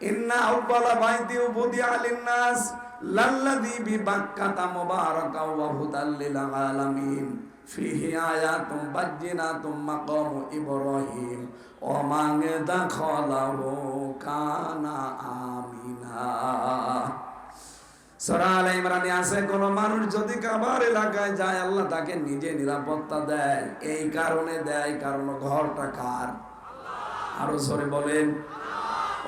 ইন্না আউবালা বাইতি উবুদিয়া লিন্নাস লাল্লাযী বিবাক্কাতা মুবারাকাও ওয়া আলামিন। ফিহি আয়াতুম বাজ্জিনাতুম মাকামু ইব্রাহিম। দাখালাহু কানা আমিনা। সূরা আলে ইমরানে আছে, কোন মানুষ যদি কাবার এলাকায় যায়, আল্লাহ তাকে নিজে নিরাপত্তা দেয়। এই কারণে দেয়, কারণ ঘরটা কার? আরও জোরে বলেন।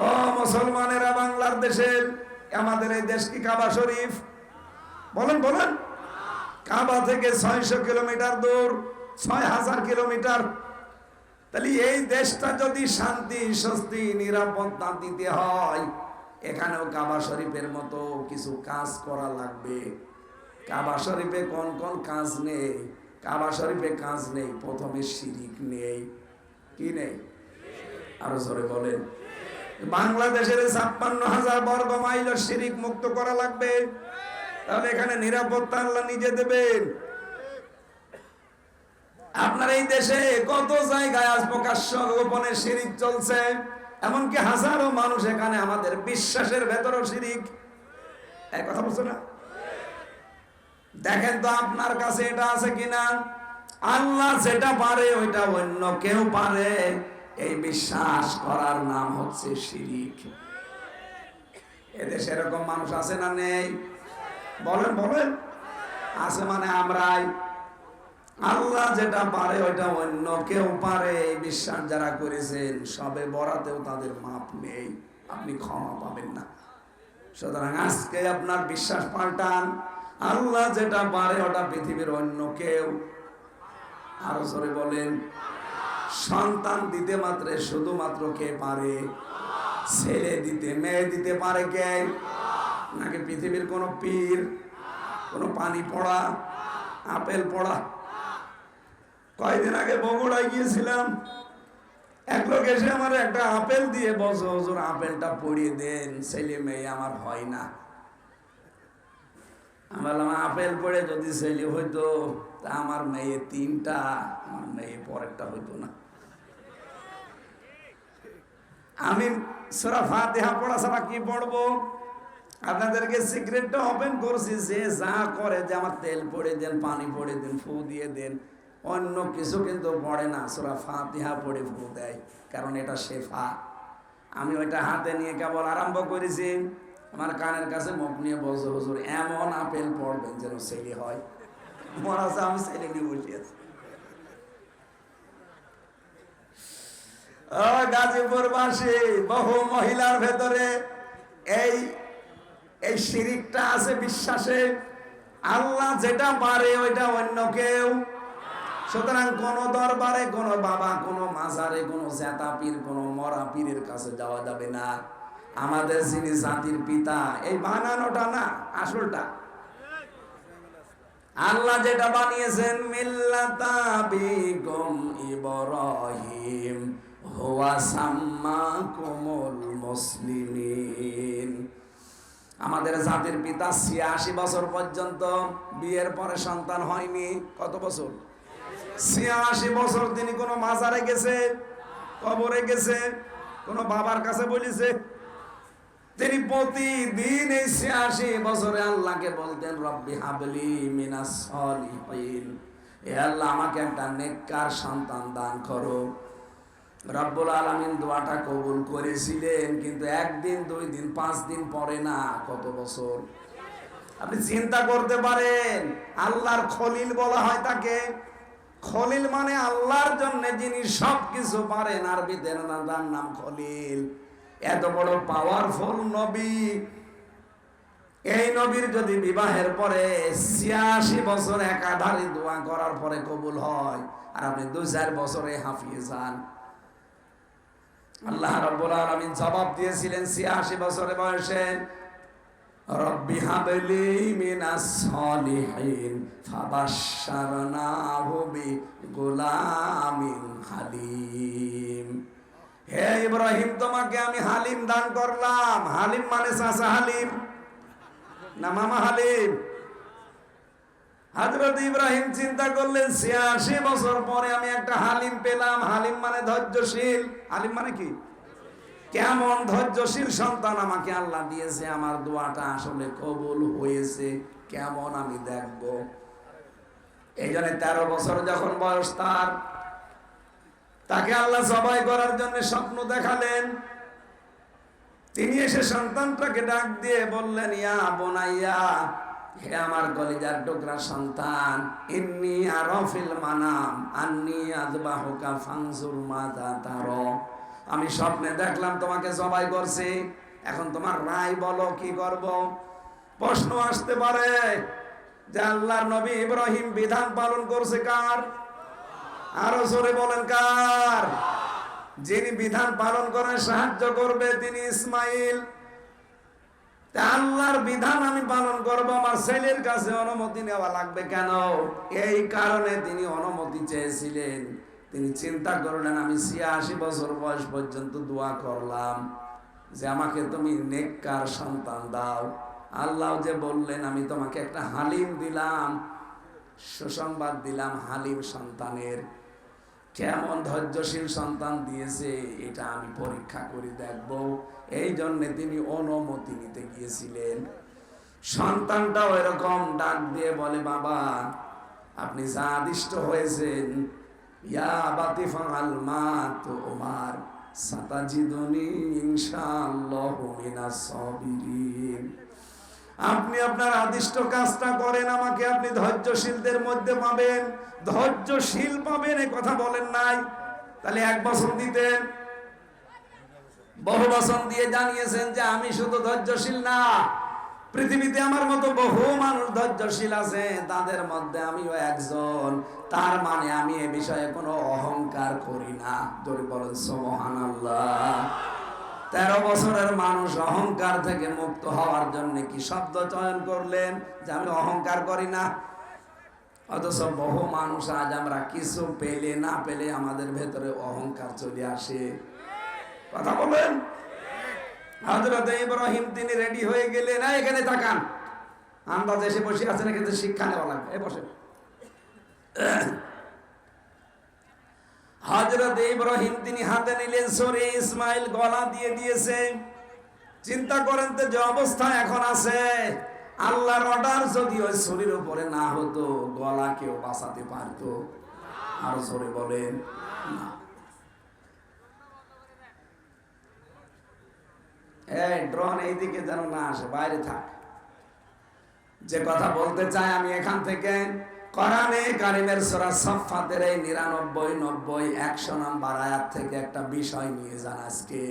ও মুসলমানেরা বাংলার দেশের আমাদের এই দেশ কি কাবা শরীফ? বলেন বলেন। কাবা থেকে ছয়শো কিলোমিটার দূর, ছয় হাজার কিলোমিটার। তাহলে এই দেশটা যদি শান্তি, স্বস্তি, নিরাপত্তা দিতে হয়, এখানেও কাবা শরীফের মতো কিছু কাজ করা লাগবে। কাবা শরীফে কোন কোন কাজ নেই? কাবা শরীফে কাজ নেই, প্রথমে শিরিক নেই। কি নেই? আরও জোরে বলেন। বাংলাদেশের ছাপ্পান্ন হাজার বর্গ মাইল শিরিক মুক্ত করা লাগবে। তাহলে এখানে নিরাপত্তা আল্লাহ নিজে দেবেন। আপনার এই দেশে কত জায়গায় আজ প্রকাশ্য গোপনে শিরিক চলছে, এমনকি হাজারো মানুষ এখানে আমাদের বিশ্বাসের ভেতরও শিরিক। এক কথা বলছো না? দেখেন তো আপনার কাছে এটা আছে কিনা? আল্লাহ যেটা পারে, ওইটা অন্য কেউ পারে। এই বিশ্বাস করার নাম হচ্ছে শিরিক। এদেশে এরকম মানুষ আছে না নেই? বলেন বলেন। আছে মানে আমরাই। আল্লাহ যেটা পারে ওইটা অন্য কেউ পারে, এই বিশ্বাস যারা করেছেন, সবে বরাতেও তাদের মাপ নেই। আপনি ক্ষমা পাবেন না। সুতরাং আজকে আপনার বিশ্বাস পাল্টান। আল্লাহ যেটা পারে ওটা পৃথিবীর অন্য কেউ। আরও জোরে বলেন। সন্তান দিতে মাত্রে শুধুমাত্র কে পারে? ছেলে দিতে, মেয়ে দিতে পারে কে? নাকি পৃথিবীর কোনো পীর, কোনো পানি পড়া, আপেল পড়া? কয়দিন আগে বগুড়ায় গিয়েছিলাম। এক লোক এসে আমার একটা আপেল দিয়ে বসো হজুর, আপেলটা পড়িয়ে দেন, ছেলে মেয়ে আমার হয় না। আমি বললাম, আপেল পড়ে যদি ছেলে হইতো, তা আমার মেয়ে তিনটা, আমার মেয়ে পরেরটা হইতো না। আমি সোরা ফাতিহা পড়া ছাড়া কি পড়ব? আপনাদেরকে সিক্রেটটা ওপেন করছি, যে যা করে যে আমার তেল পড়ে দেন, পানি পড়ে দেন, ফু দিয়ে দেন। অন্য কিছু কিন্তু পড়ে না, সোরা ফাতিহা পড়ে ফু দেয়, কারণ এটা শেফা। আমি ওইটা হাতে নিয়ে কেবল আরম্ভ করেছি। আমার কানের কাছে মুখ নিয়ে বসে হুজুর, এমন আপেল পড়বেন যেন ছেলে হয়। আছে আমি ছেলে নিয়ে বসে বহু মহিলার ভেতরে এই এই আছে বিশ্বাসে। আল্লাহ যেটা পারে ওইটা অন্য কেউ। সুতরাং কোন দরবারে, কোন বাবা, কোন মাজারে, কোন জেতা পীর, কোন মরা পীরের কাছে যাওয়া যাবে না। আমাদের যিনি জাতির পিতা, এই বানানোটা না, আসলটা। আল্লাহ যেটা বানিয়েছেন, মিল্লাতা বিগম ইব্রাহিম। সাম্মাকুমুল মুসলিমিন। আমাদের জাতির পিতা ছিয়াশি বছর পর্যন্ত বিয়ের পরে সন্তান হয়নি। কত বছর? ছিয়াশি বছর তিনি কোনো মাজারে গেছে, কবরে গেছে, কোনো বাবার কাছে বলিছে। তিনি প্রতিদিন এই ছিয়াশি বছরে আল্লাহকে বলতেন, রব্বি হাবলি মিনাস সলিহিন। এ আল্লাহ, আমাকে একটা নেককার সন্তান দান করো। রব্বুল আলমিন দোয়াটা কবুল করেছিলেন, কিন্তু একদিন, দুই দিন, পাঁচ দিন পরে না, কত বছর? আপনি চিন্তা করতে পারেন, আল্লাহর খলিল বলা হয় তাকে। খলিল মানে আল্লাহর জন্য যিনি সব কিছু পারেন আরবিতে তার নাম খলিল। এত বড় পাওয়ারফুল নবী। এই নবীর যদি বিবাহের পরে ছিয়াশি বছর একাধারে দোয়া করার পরে কবুল হয়, আর আপনি দুই চার বছরে হাঁপিয়ে যান। আল্লাহ রব্বুল আলামিন জবাব দিয়েছিলেন ছিয়াশি বছরে বয়সে, রব্বি হাবলি মিনাস সলিহিন ফাবাশশারনাহু বি গুলামিন হালিম। হে ইব্রাহিম, তোমাকে আমি হালিম দান করলাম। হালিম মানে চাচা হালিম না মামা হালিম? হাজরত ইব্রাহিম চিন্তা করলেন, ছিয়াশি বছর পরে আমি একটা হালিম পেলাম। হালিম মানে ধৈর্যশীল। হালিম মানে কি? কেমন ধৈর্যশীল সন্তান আমাকে আল্লাহ দিয়েছে, আমার দোয়াটা আসলে কবুল হয়েছে। কেমন আমি দেখব? এই জন্য তেরো বছর যখন বয়স তার, তাকে আল্লাহ জবাই করার জন্য স্বপ্ন দেখালেন। তিনি এসে সন্তানটাকে ডাক দিয়ে বললেন, ইয়া বোনাইয়া হে আমার কলিজার টুকরা সন্তান আরফিল মানাম, আন্নি মাতা তার আমি স্বপ্নে দেখলাম তোমাকে জবাই করছি। এখন তোমার রায় বলো, কি করব? প্রশ্ন আসতে পারে যে আল্লাহর নবী ইব্রাহিম বিধান পালন করছে কার? আরও জোরে বলেন কার? যিনি বিধান পালন করে সাহায্য করবে তিনি ইসমাইল। আল্লাহর বিধান আমি পালন করব, আমার ছেলের কাছে অনুমতি নেওয়া লাগবে কেন? এই কারণে তিনি অনুমতি চেয়েছিলেন। তিনি চিন্তা করলেন, আমি ছিয়াশি বছর বয়স পর্যন্ত দোয়া করলাম যে আমাকে তুমি নেককার সন্তান দাও। আল্লাহ যে বললেন, আমি তোমাকে একটা হালিম দিলাম, সুসংবাদ দিলাম হালিম সন্তানের। কেমন ধৈর্যশীল সন্তান দিয়েছে, এটা আমি পরীক্ষা করে দেখব। এই জন্য তিনি অনুমতি নিতে গিয়েছিলেন। সন্তানটাও এরকম ডাক দিয়ে বলে, বাবা, আপনি যা আদিষ্ট হয়েছেন, ইয়া মা তো আপনি আপনার আদিষ্ট কাজটা করেন, আমাকে আপনি ধৈর্যশীলদের মধ্যে পাবেন। ধৈর্যশীল পাবেন, এ কথা বলেন নাই। তাহলে এক বছর দিতেন। বহু বছর দিয়ে জানিয়েছেন যে, আমি শুধু ধৈর্যশীল না, পৃথিবীতে আমার মতো বহু মানুষ ধৈর্যশীল আছে, তাদের মধ্যে আমিও একজন। তার মানে আমি এ বিষয়ে কোনো অহংকার করি না। যদি বলেন সোমহান তেরো বছরের মানুষ অহংকার থেকে মুক্ত হওয়ার জন্য কি শব্দ চয়ন করলেন যে আমি অহংকার করি না? অথচ বহু মানুষ আজ আমরা কিছু পেলে না পেলে আমাদের ভেতরে অহংকার চলে আসে। কথা বলেন ইব্রাহিম তিনি রেডি হয়ে গেলেন "এই, এখানে তাকান। আন্দাজ এসে বসে আছেন কিন্তু শিক্ষা নেওয়া লাগবে। এই বসে হজরত ইব্রাহিম তিনি হাতে নিলেন সরে ইসমাইল গলা দিয়ে দিয়েছে। চিন্তা করেন তো যে অবস্থা এখন আছে। আল্লাহর অর্ডার যদি ওই শরীর উপরে না হতো, গলা কেউ বাঁচাতে পারতো? আরও সরে বলেন এই ড্রোন এইদিকে যেন না আসে, বাইরে থাক। যে কথা বলতে চাই আমি এখান থেকে কোরআনে কারিমের সূরা সাফফাতের এই 99 90 100 নাম্বার আয়াত থেকে একটা বিষয় নিয়ে যান আজকে।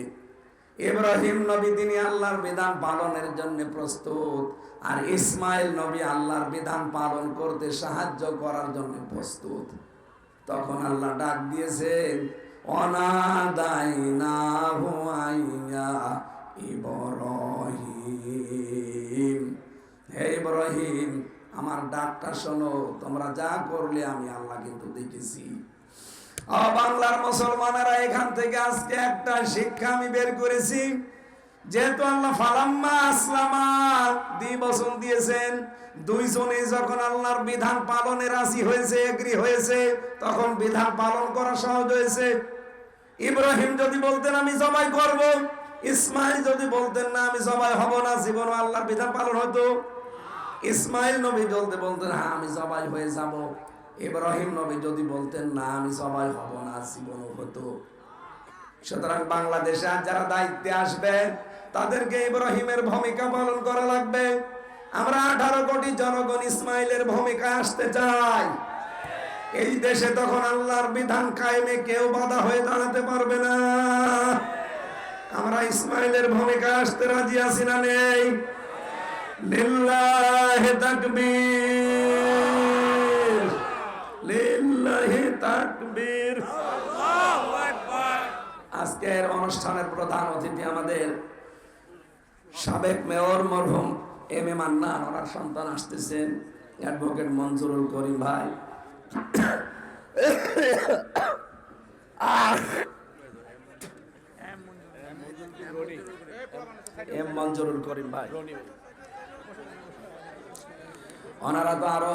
ইব্রাহিম নবী তিনি আল্লাহর বিধান পালনের জন্য প্রস্তুত, আর ইসমাইল নবী আল্লাহর বিধান পালন করতে সাহায্য করার জন্য প্রস্তুত। তখন আল্লাহ ডাক দিয়েছেন, অনাদাইনাহু আইয়া ইব্রাহিম। হে ইব্রাহিম আমার ডাকটা শোনো, তোমরা যা করলে আমি আল্লাহ কিন্তু দেখেছি বাংলার মুসলমানেরা, এখান থেকে আজকে একটা শিক্ষা আমি বের করেছি। যেহেতু আল্লাহ ফালাম্মা আসলামা দুই বছর দিয়েছেন, দুইজনে যখন আল্লাহর বিধান পালনে রাজি হয়েছে, এগ্রি হয়েছে, তখন বিধান পালন করা সহজ হয়েছে। ইব্রাহিম যদি বলতেন, আমি জবাই করব। ইসমাইল যদি বলতেন, না, আমি জবাই হব না, জীবন আল্লাহর বিধান পালন হতো। ইসমাইল নবী বলতে বলতেন হ্যাঁ আমি জবাই হয়ে যাব। ইব্রাহিম নবী যদি বলতেন, না, আমি জবাই হব না জীবন হতো। সুতরাং বাংলাদেশে আর যারা দায়িত্বে আসবে, তাদেরকে ইব্রাহিমের ভূমিকা পালন করা লাগবে। আমরা আঠারো কোটি জনগণ ইসমাইলের ভূমিকা আসতে চাই। এই দেশে তখন আল্লাহর বিধান কায়েমে কেউ বাধা হয়ে দাঁড়াতে পারবে না। আমরা ইসমাইলের ভূমিকা আসতে রাজি আছি না নেই। লিল্লাহে তাকবীর। লিল্লাহে তাকবীর। আজকের অনুষ্ঠানের প্রধান অতিথি আমাদের সাবেক মেয়র মরহুম এম এ মান্নান। ওনার সন্তান আসতেছেন অ্যাডভোকেট মঞ্জুরুল করিম ভাই। এম মঞ্জুরুল করিম ভাই। ওনারা তো আরও